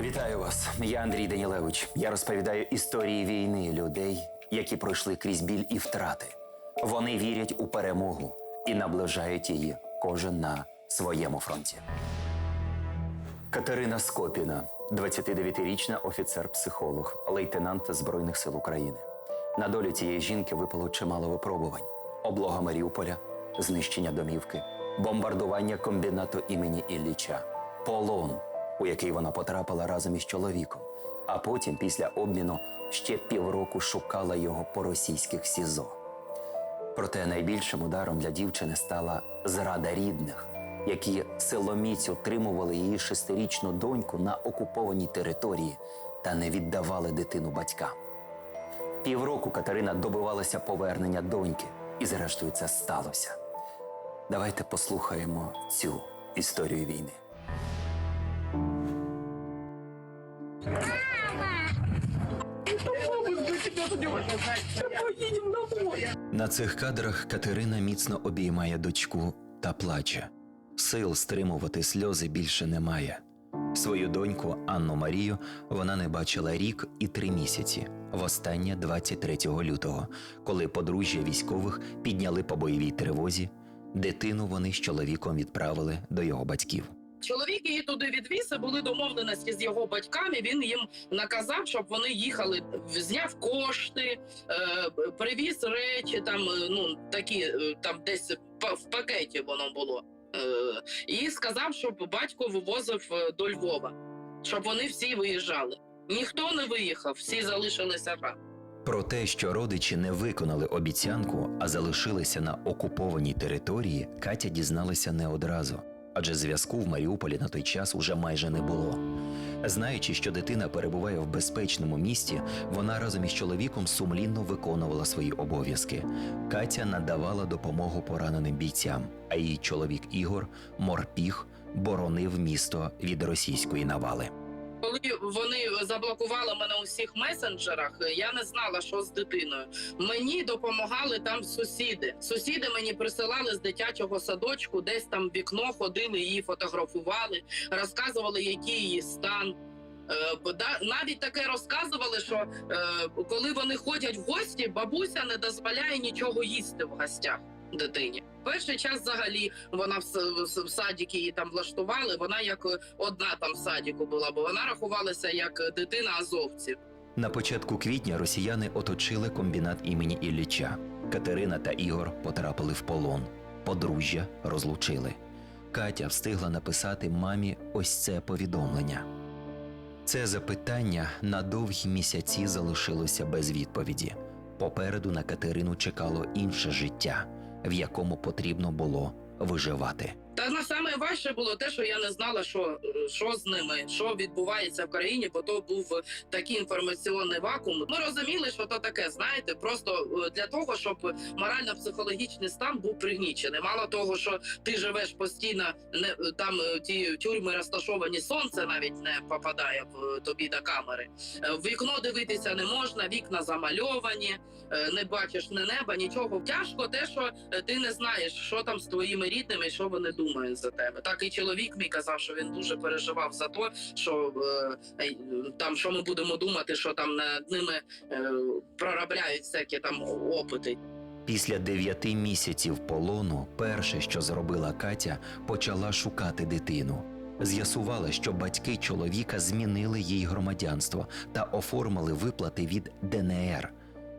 Вітаю вас. Я Андрій Данілевич. Я розповідаю історії війни людей, які пройшли крізь біль і втрати. Вони вірять у перемогу і наближають її кожен на своєму фронті. Катерина Скопіна, 29-річна офіцер-психолог, лейтенант Збройних сил України. На долю цієї жінки випало чимало випробувань: облога Маріуполя, знищення домівки, бомбардування комбінату імені Ілліча, полон, у який вона потрапила разом із чоловіком. А потім, після обміну, ще півроку шукала його по російських СІЗО. Проте найбільшим ударом для дівчини стала зрада рідних, які силоміць утримували її шестирічну доньку на окупованій території та не віддавали дитину батькам. Півроку Катерина добивалася повернення доньки, і зрештою це сталося. Давайте послухаємо цю історію війни. На цих кадрах Катерина міцно обіймає дочку та плаче. Сил стримувати сльози більше немає. Свою доньку Анну Марію вона не бачила рік і три місяці, востаннє 23 лютого, коли подружжя військових підняли по бойовій тривозі. Дитину вони з чоловіком відправили до його батьків. Чоловік її туди відвіз, і були домовленості з його батьками. Він їм наказав, щоб вони їхали, зняв кошти, е, привіз речі, там е, ну такі е, там десь в пакеті воно було. І сказав, щоб батько вивозив до Львова, щоб вони всі виїжджали. Ніхто не виїхав, всі залишилися там. Про те, що родичі не виконали обіцянку, а залишилися на окупованій території, Катя дізналася не одразу, адже зв'язку в Маріуполі на той час уже майже не було. Знаючи, що дитина перебуває в безпечному місті, вона разом із чоловіком сумлінно виконувала свої обов'язки. Катя надавала допомогу пораненим бійцям, а її чоловік Ігор морпіг боронив місто від російської навали. Коли вони заблокували мене у всіх месенджерах, я не знала, що з дитиною. Мені допомагали там сусіди. Сусіди мені присилали з дитячого садочку, десь там вікно ходили, її фотографували, розказували, який її стан. Е, Навіть таке розказували, що е, коли вони ходять в гості, бабуся не дозволяє нічого їсти в гостях дитині. Перший час взагалі вона в, в, в садіки її там влаштували. Вона як е, одна там в садіку була, бо вона рахувалася як дитина азовців. На початку квітня росіяни оточили комбінат імені Ілліча. Катерина та Ігор потрапили в полон. Подружжя розлучили. Катя встигла написати мамі ось це повідомлення. Це запитання на довгі місяці залишилося без відповіді. Попереду на Катерину чекало інше життя, в якому потрібно було виживати. Та на саме важче було те, що я не знала, що, що з ними, що відбувається в країні, бо то був такий інформаційний вакуум. Ми розуміли, що то таке, знаєте, просто е, для того, щоб морально-психологічний стан був пригнічений. Мало того, що ти живеш постійно, не там е, ті тюрми розташовані, сонце навіть не попадає в е, тобі до камери. Вікно дивитися не можна, вікна замальовані, не бачиш ні неба, нічого. Тяжко те, що ти не знаєш, що там з твоїми рідними, що вони думають за тебе. Так і чоловік мій казав, що він дуже переживав за те, що е, там що ми будемо думати, що там над ними е, проробляють всякі там опити. Після дев'яти місяців полону, перше, що зробила Катя, почала шукати дитину. З'ясувала, що батьки чоловіка змінили їй громадянство та оформили виплати від ДНР.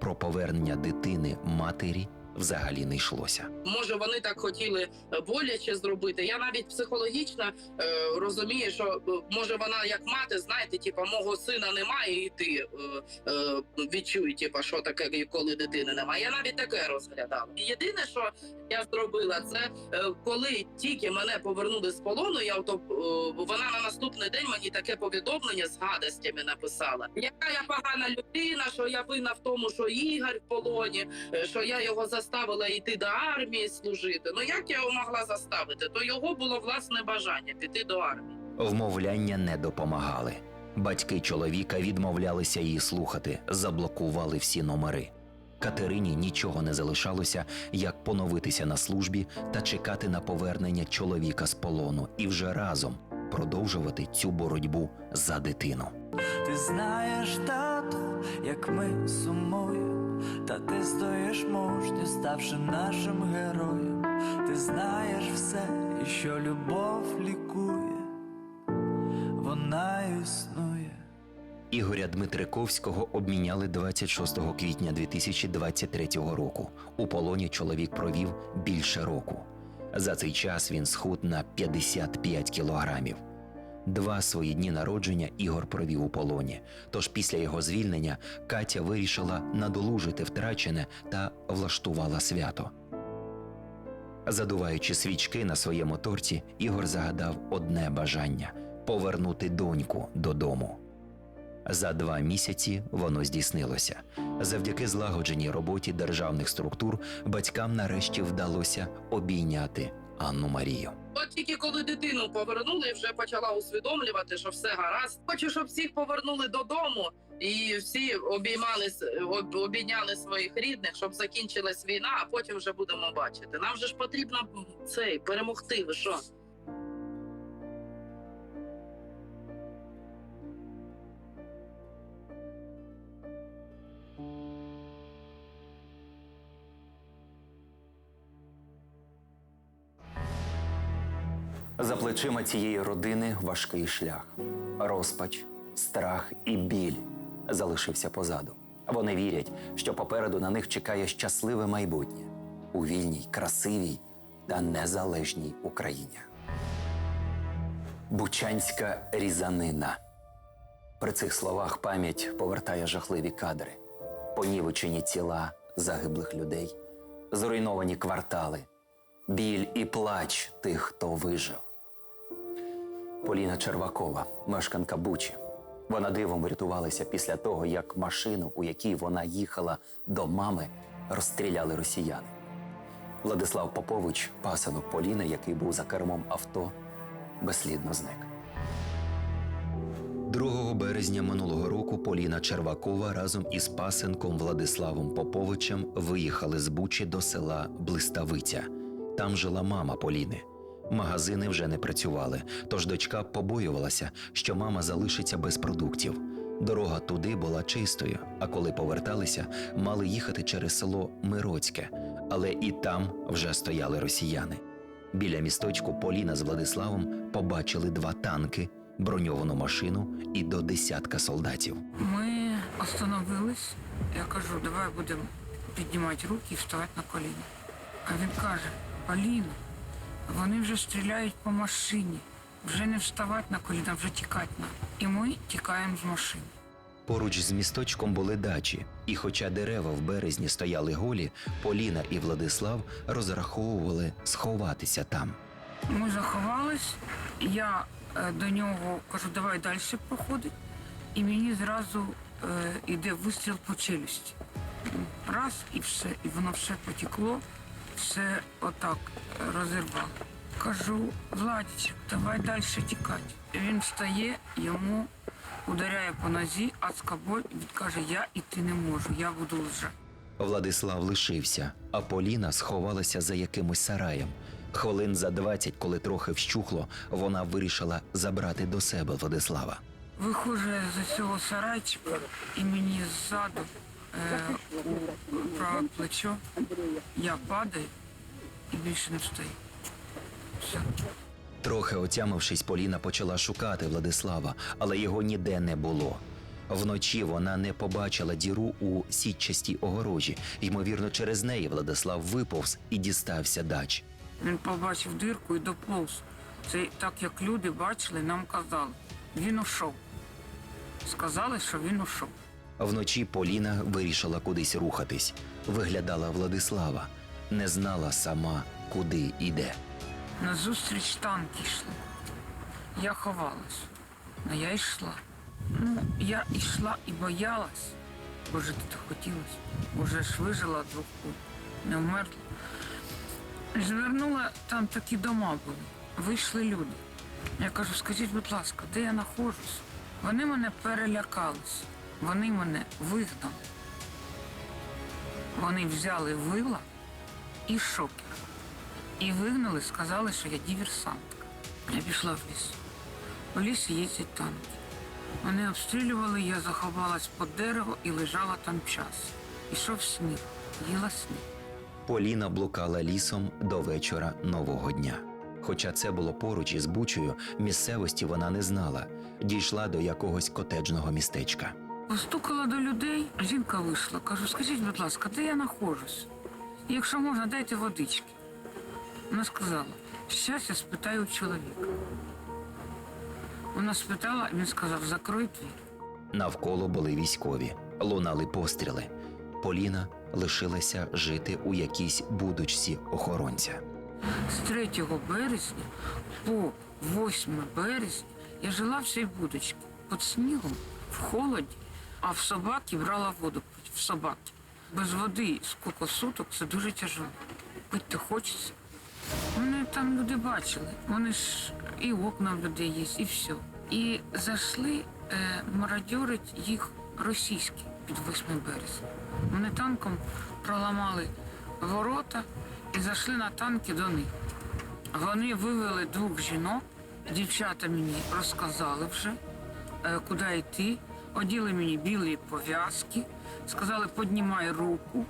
Про повернення дитини матері взагалі не йшлося. Може, вони так хотіли е, боляче зробити. Я навіть психологічно е, розумію, що е, може вона як мати, знаєте, типа мого сина немає, і ти е, е, відчуй, типа, що таке, коли дитини немає. Я навіть таке розглядала. Єдине, що я зробила, це е, коли тільки мене повернули з полону, я е, вона на наступний день мені таке повідомлення з гадостями написала. Яка я погана людина, що я винна в тому, що Ігор в полоні, е, що я його заставила йти до армії служити. Ну як я його могла заставити? То його було власне бажання піти до армії. Вмовляння не допомагали. Батьки чоловіка відмовлялися її слухати, заблокували всі номери. Катерині нічого не залишалося, як поновитися на службі та чекати на повернення чоловіка з полону і вже разом продовжувати цю боротьбу за дитину. Ти знаєш, тату, як ми сумуємо, та ти стоїш мужньо, ставши нашим героєм. Ти знаєш все, і що любов лікує, вона існує. Ігоря Дмитриковського обміняли 26 квітня 2023 року. У полоні чоловік провів більше року. За цей час він схуд на 55 кілограмів. Два свої дні народження Ігор провів у полоні. Тож після його звільнення Катя вирішила надолужити втрачене та влаштувала свято. Задуваючи свічки на своєму торті, Ігор загадав одне бажання повернути доньку додому. За два місяці воно здійснилося. Завдяки злагодженій роботі державних структур батькам нарешті вдалося обійняти Анну Марію. От тільки коли дитину повернули, вже почала усвідомлювати, що все гаразд. Хочу, щоб всіх повернули додому, і всі обіймали об- обійняли своїх рідних, щоб закінчилась війна, а потім вже будемо бачити. Нам же ж потрібно цей перемогти. Ви що? За плечима цієї родини важкий шлях, розпач, страх і біль залишився позаду. Вони вірять, що попереду на них чекає щасливе майбутнє у вільній, красивій та незалежній Україні. Бучанська різанина. При цих словах пам'ять повертає жахливі кадри, понівечені тіла загиблих людей, зруйновані квартали, біль і плач тих, хто вижив. Поліна Червакова, мешканка Бучі. Вона дивом врятувалася після того, як машину, у якій вона їхала до мами, розстріляли росіяни. Владислав Попович, пасанок Поліни, який був за кермом авто, безслідно зник. 2 березня минулого року Поліна Червакова разом із пасенком Владиславом Поповичем виїхали з Бучі до села Блиставиця. Там жила мама Поліни. Магазини вже не працювали, тож дочка побоювалася, що мама залишиться без продуктів. Дорога туди була чистою, а коли поверталися, мали їхати через село Мироцьке, але і там вже стояли росіяни. Біля місточку Поліна з Владиславом побачили два танки, броньовану машину і до десятка солдатів. Ми остановились. Я кажу, давай будемо піднімати руки і вставати на коліна. А він каже: Поліна, вони вже стріляють по машині. Вже не вставати на коліна, вже тікати нам. І ми тікаємо з машини. Поруч з місточком були дачі, і хоча дерева в березні стояли голі, Поліна і Владислав розраховували сховатися там. Ми заховались, я е, до нього кажу, давай далі проходить. І мені зразу е, йде вистріл по челюсті. Раз і все, і воно все потекло, все отак розірвало. Кажу, Владічик, давай далі тікати. Він встає, йому ударяє по нозі, адська боль, він каже, я іти не можу, я буду лежати. Владислав лишився, а Поліна сховалася за якимось сараєм. Хвилин за 20, коли трохи вщухло, вона вирішила забрати до себе Владислава. Виходжу я з цього сарайчика і мені ззаду у праве плечо я падаю і більше не встаю. Все. Трохи отямившись, Поліна почала шукати Владислава, але його ніде не було. Вночі вона не побачила діру у сітчастій огорожі. Ймовірно, через неї Владислав виповз і дістався дач. Він побачив дирку і доповз. Це так як люди бачили, нам казали. Він ушов. Сказали, що він ушов. Вночі Поліна вирішила кудись рухатись. Виглядала Владислава, не знала сама, куди йде. Назустріч танки йшли. Я ховалась, а я йшла. Ну, я йшла і боялась, бо жити то хотілося. Уже ж вижила двох не вмерла. Звернула, там такі дома були. Вийшли люди. Я кажу, скажіть, будь ласка, де я знаходжусь? Вони мене перелякались. Вони мене вигнали. Вони взяли вила і шокер. І вигнали, сказали, що я діверсантка. Я пішла в ліс. в лісі їздять танки. Вони обстрілювали, я заховалась під дерево і лежала там час. Ішов сніг, їла сніг. Поліна блукала лісом до вечора нового дня. Хоча це було поруч із Бучею, місцевості вона не знала. Дійшла до якогось котеджного містечка. Постукала до людей, жінка вийшла. Кажу, скажіть, будь ласка, де я знаходжусь? І Якщо можна, дайте водички. Вона сказала, щас я спитаю у чоловіка. Вона спитала, він сказав, закрой двір. Навколо були військові, лунали постріли. Поліна лишилася жити у якійсь будочці охоронця. З 3 березня по 8 березня я жила в цій будочці під снігом, в холоді, а в собаки брала воду в собаки. Без води скільки суток це дуже тяжело. Пити хочеться. Мене там люди бачили. Вони ж і окна в людей є, і все. І зайшли е, мародьорить їх російські під 8 березня. Вони танком проламали ворота і зайшли на танки до них. Вони вивели двох жінок, дівчата мені розказали вже, е, куди йти, оділи мені білі пов'язки, сказали, піднімай руку,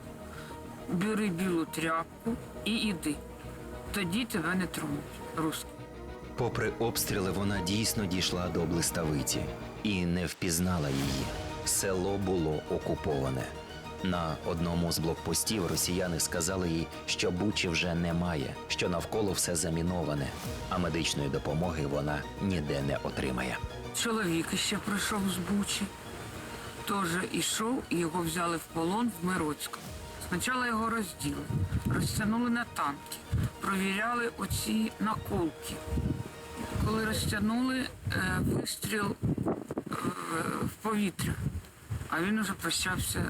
бери білу тряпку і іди. Тоді тебе не тронуть, русські. Попри обстріли, вона дійсно дійшла до блиставиці і не впізнала її. Село було окуповане. На одному з блокпостів росіяни сказали їй, що Бучі вже немає, що навколо все заміноване, а медичної допомоги вона ніде не отримає. Чоловік ще прийшов з Бучі, теж ішов і його взяли в полон в Мироцькому. Спочатку його розділи, розтягнули на танки, провіряли оці наколки. Коли розтягнули е, вистріл е, в повітря, а він уже прощався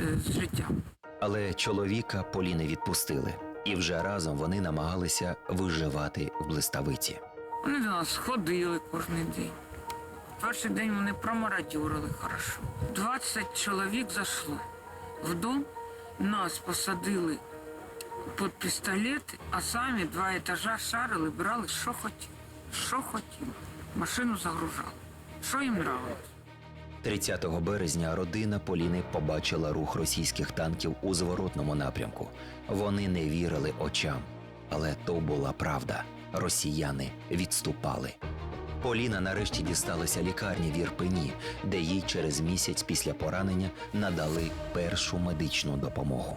е, з життям. Але чоловіка Поліни відпустили, і вже разом вони намагалися виживати в блиставиці. Вони до нас ходили кожен день. Перший день вони промародюрили хорошо. 20 чоловік зайшло в дом, нас посадили під пістолети, а самі два етажа шарили, брали, що хотіли. Що хотіли. Машину загружали. Що їм нравилось. 30 березня родина Поліни побачила рух російських танків у зворотному напрямку. Вони не вірили очам, але то була правда. Росіяни відступали. Поліна нарешті дісталася лікарні в Ірпені, де їй через місяць після поранення надали першу медичну допомогу.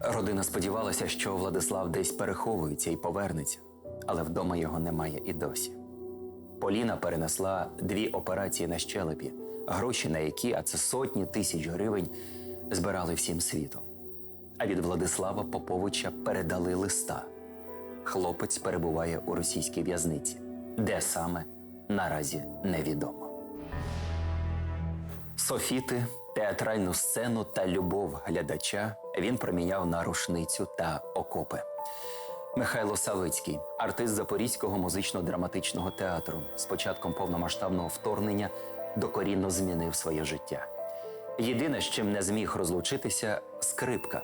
Родина сподівалася, що Владислав десь переховується і повернеться, але вдома його немає і досі. Поліна перенесла дві операції на щелепі, гроші на які, а це сотні тисяч гривень, збирали всім світом. А від Владислава Поповича передали листа. Хлопець перебуває у російській в'язниці. Де саме наразі невідомо. Софіти, театральну сцену та любов глядача він проміняв на рушницю та окопи. Михайло Савицький, артист Запорізького музично-драматичного театру, з початком повномасштабного вторгнення докорінно змінив своє життя. Єдине, з чим не зміг розлучитися скрипка.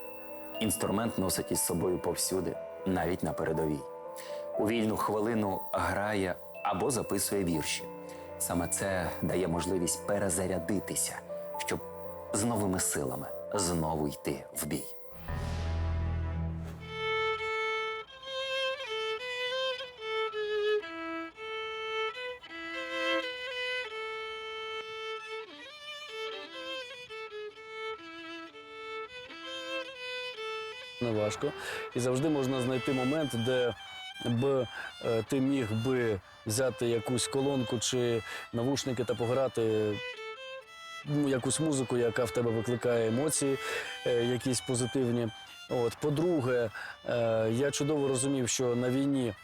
Інструмент носить із собою повсюди, навіть на передовій. У вільну хвилину грає або записує вірші. Саме це дає можливість перезарядитися, щоб з новими силами знову йти в бій. Неважко. І завжди можна знайти момент, де б е, ти міг би взяти якусь колонку чи навушники та пограти ну, якусь музику, яка в тебе викликає емоції, е, якісь позитивні. От, по-друге, е, я чудово розумів, що на війні.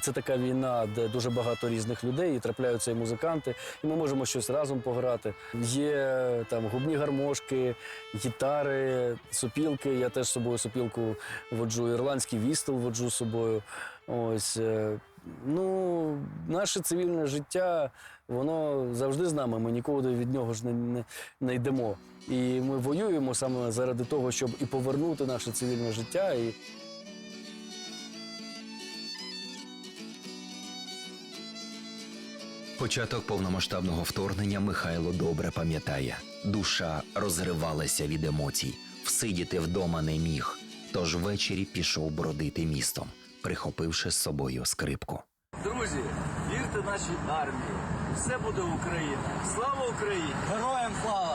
Це така війна, де дуже багато різних людей, і трапляються і музиканти, і ми можемо щось разом пограти. Є там губні гармошки, гітари, сопілки. Я теж з собою сопілку воджу, ірландський вістел воджу з собою. Ось е, ну, наше цивільне життя, воно завжди з нами. Ми нікуди від нього ж не, не, не йдемо. І ми воюємо саме заради того, щоб і повернути наше цивільне життя. І Початок повномасштабного вторгнення Михайло добре пам'ятає. Душа розривалася від емоцій, всидіти вдома не міг. Тож ввечері пішов бродити містом, прихопивши з собою скрипку. Друзі, вірте нашій армії. Все буде Україна. Слава Україні! Героям слава!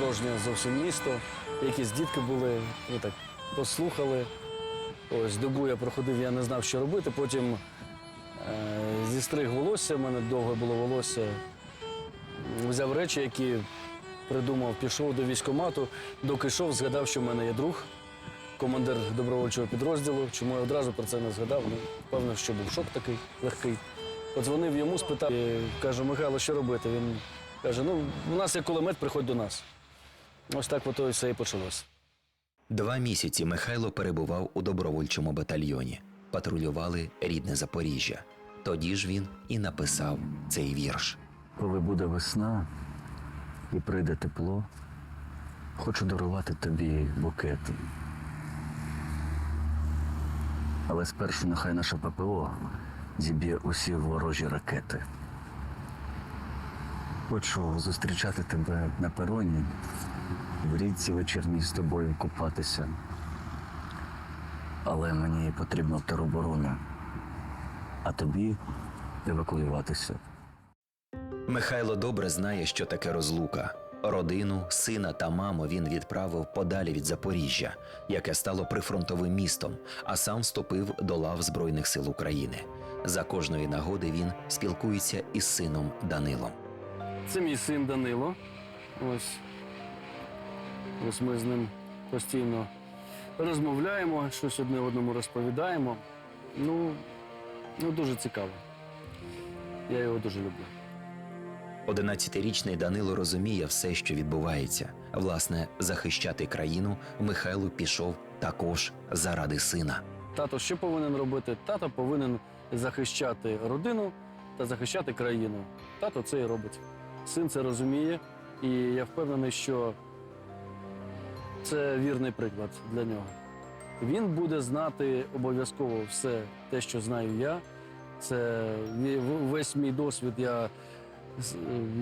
Порожнє зовсім місто. Якісь дітки були, ми так послухали. Ось добу я проходив, я не знав, що робити. Потім е, зістриг волосся, в мене довге було волосся. Взяв речі, які придумав, пішов до військкомату, доки йшов, згадав, що в мене є друг, командир добровольчого підрозділу. Чому я одразу про це не згадав? Ну, певно, що був шок такий легкий. Подзвонив йому, спитав, і кажу, Михайло, що робити? Він каже: ну, у нас є кулемет, приходь до нас. Ось так ото і все і почалось. Два місяці Михайло перебував у добровольчому батальйоні, патрулювали рідне Запоріжжя. Тоді ж він і написав цей вірш. Коли буде весна і прийде тепло, хочу дарувати тобі букети. Але спершу нехай наше ППО зіб'є усі ворожі ракети. Хочу зустрічати тебе на пероні, в річці вечірній з тобою купатися. Але мені потрібна тероборона, а тобі евакуюватися. Михайло добре знає, що таке розлука. Родину, сина та маму він відправив подалі від Запоріжжя, яке стало прифронтовим містом, а сам вступив до лав Збройних сил України. За кожної нагоди він спілкується із сином Данилом. Це мій син Данило. Ось. Ось ми з ним постійно розмовляємо, щось одне одному розповідаємо. Ну, ну дуже цікаво. Я його дуже люблю. 11-річний Данило розуміє все, що відбувається. Власне, захищати країну Михайло пішов також заради сина. Тато що повинен робити? Тато повинен захищати родину та захищати країну. Тато це і робить. Син це розуміє, і я впевнений, що це вірний приклад для нього. Він буде знати обов'язково все те, що знаю я. Це весь мій досвід я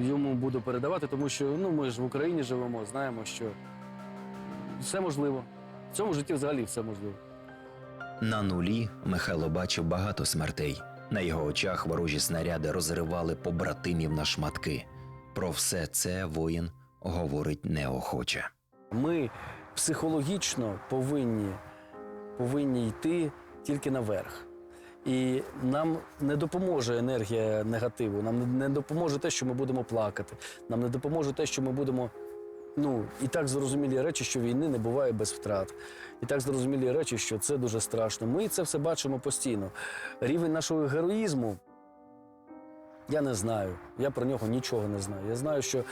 йому буду передавати, тому що ну, ми ж в Україні живемо, знаємо, що все можливо. В цьому житті взагалі все можливо. На нулі Михайло бачив багато смертей. На його очах ворожі снаряди розривали побратимів на шматки. Про все це воїн говорить неохоче. Ми психологічно повинні, повинні йти тільки наверх. І нам не допоможе енергія негативу, нам не допоможе те, що ми будемо плакати, нам не допоможе те, що ми будемо. Ну, і так зрозумілі речі, що війни не буває без втрат. І так зрозумілі речі, що це дуже страшно. Ми це все бачимо постійно. Рівень нашого героїзму я не знаю. Я про нього нічого не знаю. Я знаю, що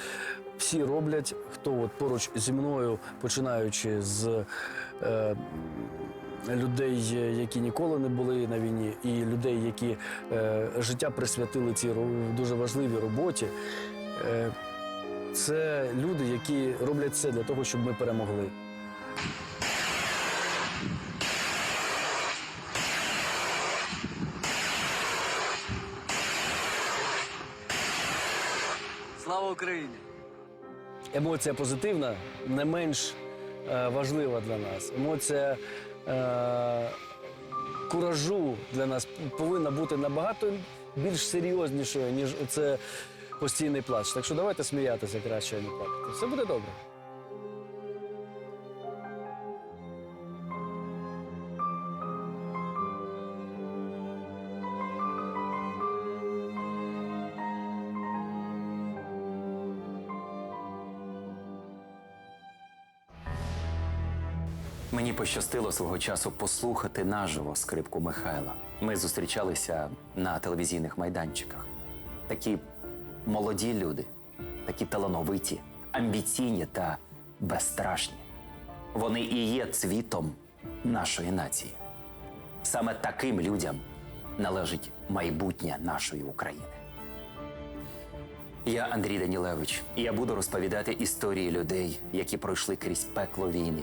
всі роблять, хто от поруч зі мною, починаючи з е, людей, які ніколи не були на війні, і людей, які е, життя присвятили цій дуже важливій роботі. Е, це люди, які роблять все для того, щоб ми перемогли. Емоція позитивна не менш е, важлива для нас. Емоція е, куражу для нас повинна бути набагато більш серйознішою, ніж це постійний плач. Так що давайте сміятися краще, а не плакати. Все буде добре. Мені пощастило свого часу послухати наживо скрипку Михайла. Ми зустрічалися на телевізійних майданчиках. Такі молоді люди, такі талановиті, амбіційні та безстрашні. Вони і є цвітом нашої нації. Саме таким людям належить майбутнє нашої України. Я Андрій Данілевич, і я буду розповідати історії людей, які пройшли крізь пекло війни